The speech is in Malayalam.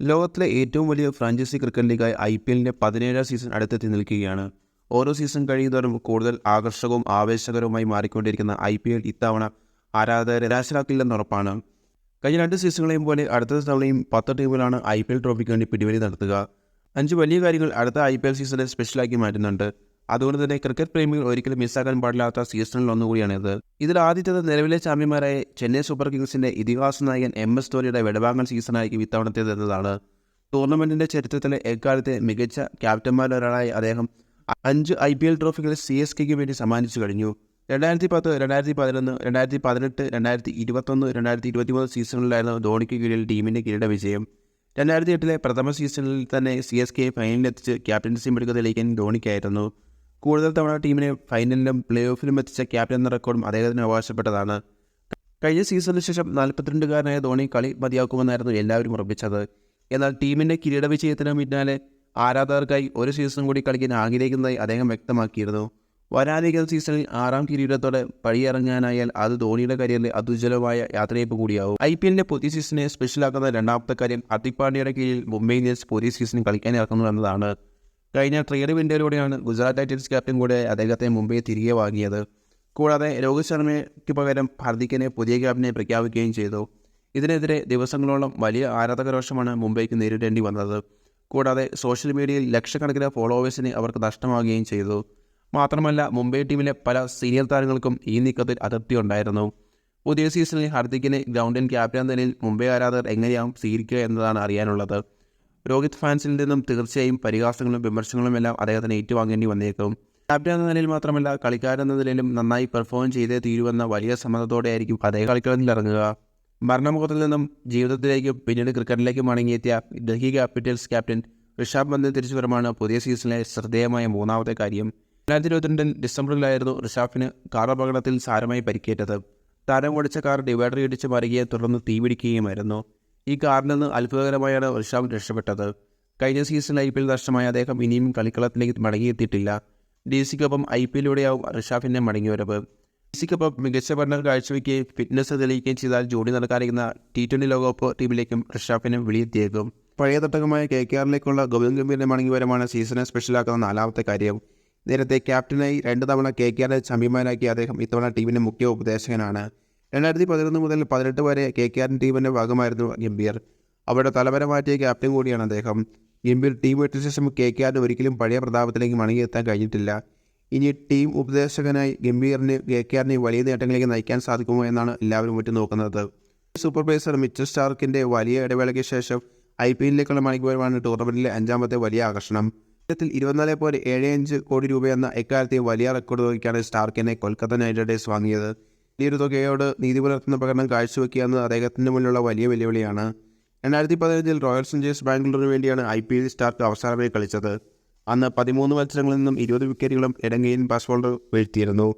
ലോകത്തിലെ ഏറ്റവും വലിയ ഫ്രാഞ്ചൈസി ക്രിക്കറ്റ് ലീഗായ ഐ പി എല്ലിന്റെ പതിനേഴാം സീസൺ അടുത്തെത്തി നിൽക്കുകയാണ്. ഓരോ സീസൺ കഴിയുന്നതോറും കൂടുതൽ ആകർഷകവും ആവേശകരവുമായി മാറിക്കൊണ്ടിരിക്കുന്ന ഐ പി എൽ ഇത്തവണ ആരാധകരെ നിരാശരാക്കില്ലെന്ന് ഉറപ്പാണ്. കഴിഞ്ഞ രണ്ട് സീസണുകളെയും പോലെ അടുത്ത തവണയും പത്ത് ടീമുകളാണ് ഐ പി എൽ ട്രോഫിക്ക് വേണ്ടി പിടിവലി നടത്തുക. അഞ്ച് വലിയ കാര്യങ്ങൾ അടുത്ത ഐ പി എൽ സീസണിൽ സ്പെഷ്യലാക്കി മാറ്റുന്നുണ്ട്. അതുകൊണ്ട് തന്നെ ക്രിക്കറ്റ് പ്രേമികൾ ഒരിക്കലും മിസ്സാക്കാൻ പാടില്ലാത്ത സീസണിൽ ഒന്നുകൂടിയാണിത് ഇതിൽ ആദ്യത്തേത് നിലവിലെ ചാമ്പ്യന്മാരായ ചെന്നൈ സൂപ്പർ കിങ്സിന്റെ ഇതിഹാസ നായകൻ എം എസ് ധോണിയുടെ വിടവാങ്ങൽ സീസണായിരിക്കും ഇത്തവണത്തേത് എന്നതാണ്. ടൂർണമെന്റിന്റെ ചരിത്രത്തിലെ എക്കാലത്തെ മികച്ച ക്യാപ്റ്റന്മാരൊരാളായി അദ്ദേഹം അഞ്ച് ഐ പി എൽ ട്രോഫികൾ സി എസ് കെക്ക് വേണ്ടി സമ്മാനിച്ചു കഴിഞ്ഞു. രണ്ടായിരത്തി പത്ത് രണ്ടായിരത്തി പതിനൊന്ന് രണ്ടായിരത്തി പതിനെട്ട് രണ്ടായിരത്തി ഇരുപത്തൊന്ന് രണ്ടായിരത്തി ഇരുപത്തിമൂന്ന് സീസണിലായിരുന്നു ധോണിക്ക് കീഴിൽ ടീമിന്റെ കിരീട വിജയം. രണ്ടായിരത്തി എട്ടിലെ പ്രഥമ സീസണിൽ തന്നെ സി എസ് കെ ഫൈനലിലെത്തിച്ച് ക്യാപ്റ്റൻസി മിടുക്ക് തെളിയിക്കാൻ ധോണിക്കായിരുന്നു കൂടുതൽ തവണ ടീമിനെ ഫൈനലിലും പ്ലേ ഓഫിലും എത്തിച്ച ക്യാപ്റ്റൻ എന്ന റെക്കോർഡും അദ്ദേഹത്തിന് അവകാശപ്പെട്ടതാണ്. കഴിഞ്ഞ സീസണിന് ശേഷം നാൽപ്പത്തിരണ്ടുകാരനായ ധോണി കളി മതിയാക്കുമെന്നായിരുന്നു എല്ലാവരും ഉറപ്പിച്ചത്. എന്നാൽ ടീമിന്റെ കിരീട വിജയത്തിന് പിന്നാലെ ആരാധകർക്കായി ഒരു സീസൺ കൂടി കളിക്കാൻ ആഗ്രഹിക്കുന്നതായി അദ്ദേഹം വ്യക്തമാക്കിയിരുന്നു. വരാനിരിക്കുന്ന സീസണിൽ ആറാം കിരീടത്തോടെ പഴിയിറങ്ങാനായാൽ അത് ധോണിയുടെ കരിയറിലെ അതുജ്വലമായ യാത്രയപ്പ് കൂടിയാവും. ഐ പി എല്ലിന്റെ പുതിയ സീസണെ സ്പെഷ്യലാക്കുന്ന രണ്ടാമത്തെ കാര്യം ഹർദിക് പാണ്ഡ്യയുടെ കീഴിൽ മുംബൈ ഇന്ത്യൻസ് പുതിയ സീസൺ കളിക്കാൻ ഇറക്കുന്നു എന്നതാണ്. കഴിഞ്ഞ ട്രേഡ് വിൻഡോയിലൂടെയാണ് ഗുജറാത്ത് ടൈറ്റൻസ് ക്യാപ്റ്റൻ കൂടെ അദ്ദേഹത്തെ മുംബൈ തിരികെ വാങ്ങിയത്. കൂടാതെ രോഹിത് ശർമ്മയ്ക്ക് പകരം ഹർദിക്കിനെ പുതിയ ക്യാപ്റ്റനെ പ്രഖ്യാപിക്കുകയും ചെയ്തു. ഇതിനെതിരെ ദിവസങ്ങളോളം വലിയ ആരാധകരോഷമാണ് മുംബൈക്ക് നേരിടേണ്ടി വന്നത്. കൂടാതെ സോഷ്യൽ മീഡിയയിൽ ലക്ഷക്കണക്കിന് ഫോളോവേഴ്സിനെ അവർക്ക് നഷ്ടമാവുകയും ചെയ്തു. മാത്രമല്ല മുംബൈ ടീമിലെ പല സീനിയർ താരങ്ങൾക്കും ഈ നീക്കത്തിൽ അതൃപ്തി ഉണ്ടായിരുന്നു. പുതിയ സീസണിൽ ഹർദിക്കിനെ ഗ്രൗണ്ടിൻ ക്യാപ്റ്റൻ നിലയിൽ മുംബൈ ആരാധകർ എങ്ങനെയാവും സ്വീകരിക്കുക എന്നതാണ് അറിയാനുള്ളത്. രോഹിത് ഫാൻസിൽ നിന്നും തീർച്ചയായും പരിഹാസങ്ങളും വിമർശനങ്ങളും എല്ലാം അദ്ദേഹത്തിന് ഏറ്റുവാങ്ങേണ്ടി വന്നേക്കും. ക്യാപ്റ്റൻ എന്ന നിലയിൽ മാത്രമല്ല കളിക്കാരൻ എന്ന നിലയിലും നന്നായി പെർഫോം ചെയ്തേ തീരുവെന്ന വലിയ സമ്മതത്തോടെയായിരിക്കും അദ്ദേഹം കളിക്കളത്തിൽ ഇറങ്ങുക. മരണമുഖത്തിൽ നിന്നും ജീവിതത്തിലേക്കും പിന്നീട് ക്രിക്കറ്റിലേക്കും മടങ്ങിയെത്തിയ ഡൽഹി ക്യാപിറ്റൽസ് ക്യാപ്റ്റൻ ഋഷഭ് പന്ത് തിരിച്ചുവരമാണ് പുതിയ സീസണിലെ ശ്രദ്ധേയമായ മൂന്നാമത്തെ കാര്യം. രണ്ടായിരത്തി ഇരുപത്തിരണ്ടിൽ ഡിസംബറിലായിരുന്നു ഋഷാഫിന് കാർ അപകടത്തിൽ സാരമായി പരിക്കേറ്റത്. താരം ഓടിച്ച കാർ ഡിവൈഡർ ഇടിച്ച് മറിയുകയെ തുടർന്ന് തീപിടിക്കുകയുമായിരുന്നു. ഈ കാറിൽ നിന്ന് അത്ഭുതകരമായാണ് ഋഷാബ് രക്ഷപ്പെട്ടത്. കഴിഞ്ഞ സീസൺ ഐ പി എൽ നഷ്ടമായ അദ്ദേഹം ഇനിയും കളിക്കളത്തിലേക്ക് മടങ്ങിയെത്തിയിട്ടില്ല. ഡി സിക്കൊപ്പം ഐ പി എല്ലിലൂടെയാവും ഋഷാഫിന്റെ മടങ്ങിവരവ്. ഡി സിക്കൊപ്പം മികച്ച പഠനം കാഴ്ചവെക്കുകയും ഫിറ്റ്നസ് തെളിയിക്കുകയും ചെയ്താൽ ജോഡി നടക്കാനിരിക്കുന്ന ടി ട്വന്റി ലോകകപ്പ് ടീമിലേക്കും ഋഷാഫിനും വിളിയെത്തിയേക്കും പഴയ തട്ടകമായ കെ കെ ആറിലേക്കുള്ള ഗൗതം ഗംഭീറിന്റെ മടങ്ങിവരമാണ് സീസണെ സ്പെഷ്യലാക്കുന്ന നാലാമത്തെ കാര്യം. നേരത്തെ ക്യാപ്റ്റനായി രണ്ട് തവണ കെ കെ ആറിനെ ചാമ്പ്യന്മാരാക്കിയ അദ്ദേഹം ഇത്തവണ ടീമിന്റെ മുഖ്യ ഉപദേശകനാണ്. രണ്ടായിരത്തി പതിനൊന്ന് മുതൽ പതിനെട്ട് വരെ കെ കെ ആറിൻ ടീമിന്റെ ഭാഗമായിരുന്നു ഗംഭീർ. അവരുടെ തലവര മാറ്റിയ ക്യാപ്റ്റൻ കൂടിയാണ് അദ്ദേഹം. ഗംഭീർ ടീം വിട്ട ശേഷം കെ കെ ആറിന് ഒരിക്കലും പഴയ പ്രതാപത്തിലേക്ക് മടങ്ങിയെത്താൻ കഴിഞ്ഞിട്ടില്ല. ഇനി ടീം ഉപദേശകനായി ഗംഭീറിന് കെ കെ ആറിനെ വലിയ നേട്ടങ്ങളിലേക്ക് നയിക്കാൻ സാധിക്കുമോ എന്നാണ് എല്ലാവരും ഉറ്റുനോക്കുന്നത് നോക്കുന്നത്. സൂപ്പർവൈസർ മിച്ചൽ സ്റ്റാർക്കിന്റെ വലിയ ഇടവേളയ്ക്ക് ശേഷം ഐ പി എല്ലിലേക്കുള്ള മണിക്കൂറുമാണ് ടൂർണമെന്റിലെ അഞ്ചാമത്തെ വലിയ ആകർഷണം. ഇത്തരത്തിൽ ഇരുപത്തിനാല് പോയിന്റ് ഏഴ് അഞ്ച് കോടി രൂപയെന്ന എക്കാലത്തെ വലിയ റെക്കോർഡ് നോക്കിയാണ് സ്റ്റാർക്കിനെ കൊൽക്കത്ത നൈറ്റ് റൈഡേഴ്സ് വാങ്ങിയത്. ഒരു തുകയോട് നീതി പുലർത്തുന്ന പ്രകടനം കാഴ്ചവെക്കുക എന്നത് അദ്ദേഹത്തിന്റെ മുന്നിലുള്ള വലിയ വെല്ലുവിളിയാണ്. രണ്ടായിരത്തി പതിനഞ്ചിൽ റോയൽ സഞ്ചേഴ്സ് ബാംഗ്ലൂരിന് വേണ്ടിയാണ് ഐ പി എൽ സ്റ്റാർക്ക് അവസാനമായി കളിച്ചത്. അന്ന് പതിമൂന്ന് മത്സരങ്ങളിൽ നിന്നും ഇരുപത് വിക്കറ്റുകളും ഇടങ്ങയിൽ പാസ്ബോളർ വീഴ്ത്തിയിരുന്നു.